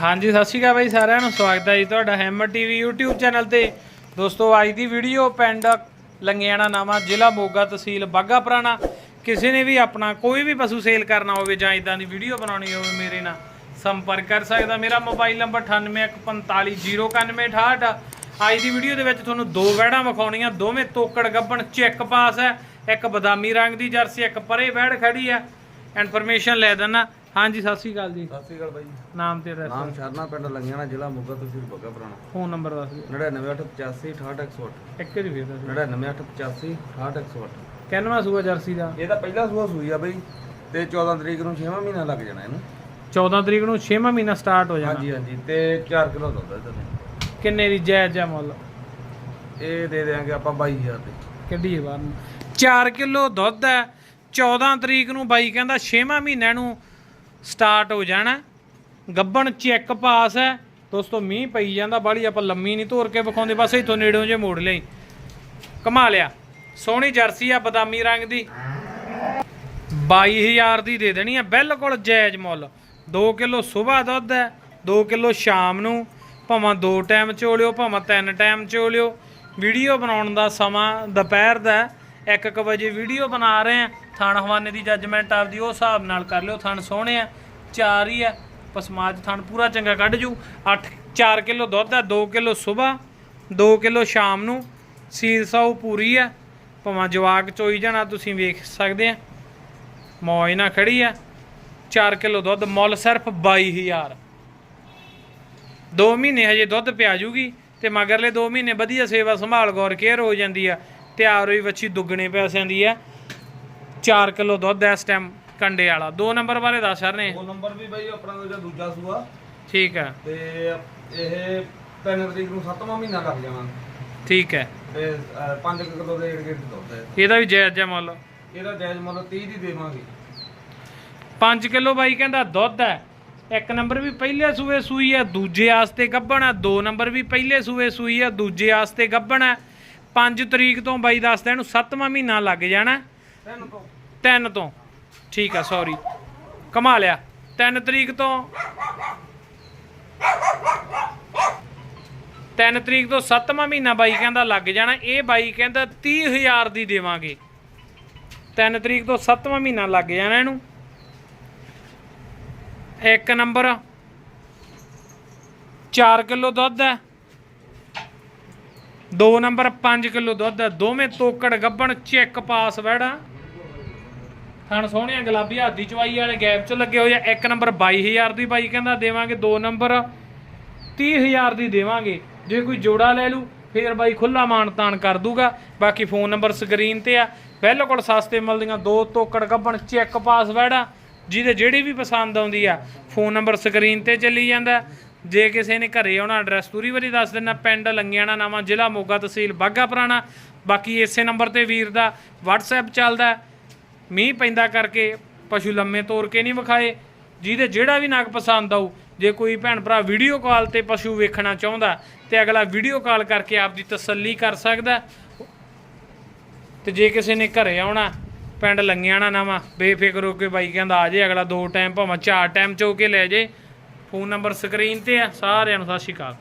ਹਾਂਜੀ, ਸਤਿ ਸ਼੍ਰੀ ਅਕਾਲ ਬਾਈ ਸਾਰਿਆਂ ਨੂੰ। ਸਵਾਗਤ ਹੈ ਜੀ ਤੁਹਾਡਾ ਹੈਮਰ ਟੀਵੀ YouTube ਚੈਨਲ ਤੇ। ਦੋਸਤੋ, ਅੱਜ ਦੀ ਵੀਡੀਓ ਪਿੰਡ ਲੰਗਿਆਣਾ ਨਾਮਾ, ਜ਼ਿਲ੍ਹਾ ਮੋਗਾ ਤਹਿਸੀਲ ਬਾਗਾ ਪੁਰਾਣਾ। ਕਿਸੇ ਨੇ ਵੀ ਆਪਣਾ ਕੋਈ ਵੀ ਪਸ਼ੂ ਸੇਲ ਕਰਨਾ ਹੋਵੇ ਜਾਂ ਇਦਾਂ ਦੀ ਵੀਡੀਓ ਬਣਾਉਣੀ ਹੋਵੇ ਮੇਰੇ ਨਾਲ, ਸੰਪਰਕ ਕਰ ਸਕਦਾ। ਮੇਰਾ ਮੋਬਾਈਲ ਨੰਬਰ 9814509168 ਅੱਜ ਦੀ ਵੀਡੀਓ ਦੇ ਵਿੱਚ ਤੁਹਾਨੂੰ ਦੋ ਵੈੜਾਂ ਵਿਖਾਉਣੀਆਂ। ਦੋਵੇਂ ਤੋਕੜ ਗੱਬਣ, ਚੈੱਕ ਪਾਸ ਹੈ। ਇੱਕ ਬਦਾਮੀ ਰੰਗ ਦੀ ਜਰਸੀ, ਇੱਕ ਪਰੇ ਵੈੜ ਖੜੀ ਹੈ। ਇਨਫੋਰਮੇਸ਼ਨ ਲੈ ਦਿੰਨਾ ਹਾਂਜੀ ਸਤਿ ਸ਼੍ਰੀ ਅਕਾਲ ਜੀ। ਸਤਿ ਸ਼੍ਰੀ ਅਕਾਲ ਬਾਈ। ਨਾਮ ਤੇ ਐਡਰੈਸ ਨਾਮ ਸ਼ਰਨਾ ਪਿੰਡ ਲੰਗਿਆਣਾ ਜ਼ਿਲ੍ਹਾ ਮੋਗਾ ਤਹਿਸੀਲ ਬੱਗਾ ਪੁਰਾਣਾ। ਫੋਨ ਨੰਬਰ ਦੱਸ ਦਿਓ। 99885 68108 ਇੱਕ ਵਾਰੀ ਫੇਰ ਦੱਸ 99885 68108 ਕਹਿਨਵਾ ਸੂਆ ਜਰਸੀ ਦਾ? ਇਹ ਤਾਂ ਪਹਿਲਾ ਸੂਆ ਸੂਈ ਆ ਬਈ। ਤੇ 14 ਤਰੀਕ ਨੂੰ 6ਵਾਂ ਮਹੀਨਾ ਲੱਗ ਜਾਣਾ ਇਹਨੂੰ। 14 ਤਰੀਕ ਨੂੰ 6ਵਾਂ ਮਹੀਨਾ ਸਟਾਰਟ ਹੋ ਜਾਣਾ। ਹਾਂਜੀ ਹਾਂਜੀ। ਤੇ 4 ਕਿਲੋ ਦੁੱਧ ਇਹਦਾ। ਕਿੰਨੇ ਦੀ ਜਾਇਜ਼ ਆ ਮੁੱਲ? ਇਹ ਦੇ ਦੇਾਂਗੇ ਆਪਾਂ 22000 ਦੇ। ਕੱਢੀਏ ਬਾਹਰ ਨੂੰ। 4 ਕਿਲੋ ਦੁੱਧ ਹੈ। 14 ਤਰੀਕ ਨੂੰ ਬਾਈ ਕਹਿੰਦਾ 6ਵਾਂ ਮਹੀਨੇ ਨੂੰ ਸਟਾਰਟ ਹੋ ਜਾਣਾ। ਗੱਬਣ ਚੈੱਕ ਪਾਸ ਹੈ। ਦੋਸਤੋ, ਮੀਂਹ ਪਈ ਜਾਂਦਾ, ਬਾਲੀ ਆਪਾਂ ਲੰਮੀ ਨਹੀਂ ਧੋਰ ਕੇ ਵਿਖਾਉਂਦੇ, ਬਸ ਇੱਥੋਂ ਨੇੜੋਂ ਜੇ ਮੋੜ ਲਈ। ਕਮਾ ਲਿਆ। ਸੋਹਣੀ ਜਰਸੀ ਆ, ਬਦਾਮੀ ਰੰਗ ਦੀ। 22000 ਦੀ ਦੇ ਦੇਣੀ ਆ, ਬਿਲਕੁਲ ਜਾਇਜ਼ ਮੁੱਲ। 2 ਕਿਲੋ ਸਵੇਰ ਦੁੱਧ ਹੈ 2 ਕਿਲੋ ਸ਼ਾਮ ਨੂੰ। ਭਾਵੇਂ ਦੋ ਟਾਈਮ ਚੋਲਿਓ, ਭਾਵੇਂ ਤਿੰਨ ਟਾਈਮ ਚੋਲਿਓ। ਵੀਡੀਓ ਬਣਾਉਣ ਦਾ ਸਮਾਂ ਦੁਪਹਿਰ ਦਾ 1:00 ਵਜੇ ਵੀਡੀਓ ਬਣਾ ਰਹੇ ਆ ਥਾਣ ਹਵਾਨੇ ਦੀ ਜੱਜਮੈਂਟ ਆਪਦੀ ਉਹ ਹਿਸਾਬ ਨਾਲ ਕਰ ਲਿਓ, ਥਣ ਸੋਹਣੇ ਆ। ਚਾਰ ਹੀ ਆ ਪਸਮਾਜ ਥਣ ਪੂਰਾ ਚੰਗਾ ਕੱਢ ਜੂ। 8 4 ਕਿਲੋ ਦੁੱਧ ਹੈ 2 ਕਿਲੋ ਸਵੇਰ 2 ਕਿਲੋ ਸ਼ਾਮ ਨੂੰ। ਸੀਲ ਸਾਊ ਪੂਰੀ ਹੈ ਭਾਵੇਂ ਜਵਾਕ ਚੋਈ ਜਾਣਾ, ਤੁਸੀਂ ਵੇਖ ਸਕਦੇ ਆ। ਮੌਜ ਨਾਲ ਖੜੀ ਆ। 4 ਕਿਲੋ ਦੁੱਧ, ਮੁੱਲ ਸਿਰਫ 22000 2 ਮਹੀਨੇ ਹਜੇ ਦੁੱਧ ਪਿਆ ਜੂਗੀ, ਤੇ ਮਗਰਲੇ 2 ਮਹੀਨੇ ਵਧੀਆ ਸੇਵਾ ਸੰਭਾਲ, ਗੌਰ, ਕੇਅਰ ਹੋ ਜਾਂਦੀ ਆ। ਤਿਆਰ ਹੋਈ ਵੱਛੀ ਦੁੱਗਣੇ ਪੈਸਿਆਂ ਦੀ ਆ। 4 ਕਿਲੋ ਦੁੱਧ ਇਸ ਟਾਈਮ ਕੰਡੇ ਵਾਲਾ। ਦੋ ਨੰਬਰ ਬਾਰੇ ਦੱਸ ਸਰ ਨੇ। ਉਹ ਨੰਬਰ ਵੀ ਬਾਈ ਆਪਣਾ ਜਿਹੜਾ ਦੂਜਾ ਸੂਆ। ਠੀਕ ਹੈ। ਤੇ ਇਹ 3 ਤਰੀਕ ਨੂੰ 7ਵਾਂ ਮਹੀਨਾ ਲੱਗ ਜਾਣਾ। ਠੀਕ ਹੈ। ਤੇ 5 ਕਿਲੋ ਦੇ ਏੜ ਗੇੜ ਦੁੱਧ ਹੈ। ਇਹਦਾ ਵੀ ਜਾਇਜ਼ ਜਿਹਾ ਮੁੱਲ। ਇਹਦਾ ਜਾਇਜ਼ ਮੁੱਲ 30 ਦੀ ਦੇਵਾਂਗੇ। 5 ਕਿਲੋ ਬਾਈ ਕਹਿੰਦਾ ਦੁੱਧ ਹੈ। ਇੱਕ ਨੰਬਰ ਵੀ ਪਹਿਲੇ ਸੂਏ ਸੂਈ ਹੈ ਦੂਜੇ ਆਸਤੇ ਗੱਭਣ ਹੈ। ਦੋ ਨੰਬਰ ਵੀ ਪਹਿਲੇ ਸੂਏ ਸੂਈ ਹੈ ਦੂਜੇ ਆਸਤੇ ਗੱਭਣ ਹੈ। 5 ਤਰੀਕ ਤੋਂ ਬਾਈ ਦੱਸਦਾ ਇਹਨੂੰ 7ਵਾਂ ਮਹੀਨਾ ਲੱਗ ਜਾਣਾ। ਤਿੰਨ ਤੋਂ। 3 ਤੋਂ। ਠੀਕ ਆ ਸੌਰੀ ਕਮਾ ਲਿਆ। 3 ਤਰੀਕ ਤੋਂ 3 ਤਰੀਕ ਤੋਂ 7ਵਾਂ ਮਹੀਨਾ ਬਾਈ ਕਹਿੰਦਾ ਲੱਗ ਜਾਣਾ। ਇਹ ਬਾਈ ਕਹਿੰਦਾ 30000 ਦੀ ਦੇਵਾਂਗੇ। 3 ਤਰੀਕ ਤੋਂ 7ਵਾਂ ਮਹੀਨਾ ਲੱਗ ਜਾਣਾ ਇਹਨੂੰ। ਇੱਕ ਨੰਬਰ। 4 ਕਿਲੋ ਦੁੱਧ ਹੈ। ਦੋ ਨੰਬਰ 5 ਕਿਲੋ ਦੁੱਧ ਹੈ। ਦੋਵੇਂ ਤੋਕੜ ਗੱਬਣ, ਚੈੱਕ ਪਾਸ ਵੜਾ ਥਣ ਸੋਹਣੀਆਂ ਗੁਲਾਬੀ ਹਾਦੀ ਚਵਾਈ ਵਾਲੇ ਗੈਪ ਚ ਲੱਗੇ ਹੋਏ ਆ। ਇੱਕ ਨੰਬਰ 22000 ਦੀ ਬਾਈ ਕਹਿੰਦਾ ਦੇਵਾਂਗੇ, ਦੋ ਨੰਬਰ 30000 ਦੀ ਦੇਵਾਂਗੇ। ਜੇ ਕੋਈ ਜੋੜਾ ਲੈ ਲੂ ਫਿਰ ਬਾਈ ਖੁੱਲਾ ਮਾਨ ਤਾਨ ਕਰ ਦੂਗਾ। ਬਾਕੀ ਫੋਨ ਨੰਬਰ ਸਕਰੀਨ ਤੇ ਆ। ਬਿਲਕੁਲ ਸਸਤੇ ਮਿਲਦੀਆਂ ਦੋ ਤੋਕੜ ਗੱਬਣ, ਚੈੱਕ ਪਾਸ ਵੜਾ ਜਿਹਦੇ ਜਿਹੜੀ ਵੀ ਪਸੰਦ ਆਉਂਦੀ ਆ, ਫੋਨ ਨੰਬਰ ਸਕਰੀਨ ਤੇ ਚੱਲੀ ਜਾਂਦਾ। ਜੇ ਕਿਸੇ ਨੇ ਘਰੇ ਆਉਣਾ ਐਡਰੈਸ ਪੂਰੀ ਵਾਰੀ ਦੱਸ ਦਿੰਨਾ ਪਿੰਡ ਲੰਗਿਆਣਾ ਨਾਮਾ ਜ਼ਿਲ੍ਹਾ ਮੋਗਾ ਤਹਿਸੀਲ ਬਾਗਾ ਪੁਰਾਣਾ। ਬਾਕੀ ਇਸੇ ਨੰਬਰ ਤੇ ਵੀਰ ਦਾ WhatsApp ਚੱਲਦਾ। ਮੀਂਹ ਪੈਂਦਾ ਕਰਕੇ ਪਸ਼ੂ ਲੰਮੇ ਤੋਰ ਕੇ ਨਹੀਂ ਵਿਖਾਏ। ਜਿਹਦੇ ਜਿਹੜਾ ਵੀ ਨਗ ਪਸੰਦ ਆਊ, ਜੇ ਕੋਈ ਭੈਣ ਭਰਾ ਵੀਡੀਓ ਕਾਲ ਤੇ ਪਸ਼ੂ ਵੇਖਣਾ ਚਾਹੁੰਦਾ ਤੇ ਅਗਲਾ ਵੀਡੀਓ ਕਾਲ ਕਰਕੇ ਆਪਦੀ ਤਸੱਲੀ ਕਰ ਸਕਦਾ। ਤੇ ਜੇ ਕਿਸੇ ਨੇ ਘਰੇ ਆਉਣਾ, ਪਿੰਡ ਲੰਗਿਆਣਾ ਨਾਵਾ, ਬੇਫਿਕਰ ਹੋ ਕੇ ਬਾਈ ਕਹਿੰਦਾ, ਆ ਜੇ ਅਗਲਾ ਦੋ ਟਾਈਮ ਭਾਵੇਂ ਚਾਰ ਟਾਈਮ ਚੋ ਕੇ ਲੈ ਜੇ। ਫੋਨ ਨੰਬਰ ਸਕਰੀਨ ਤੇ ਆ, ਸਾਰਿਆਂ ਨੂੰ ਸਤਿ ਸ਼੍ਰੀ ਅਕਾਲ।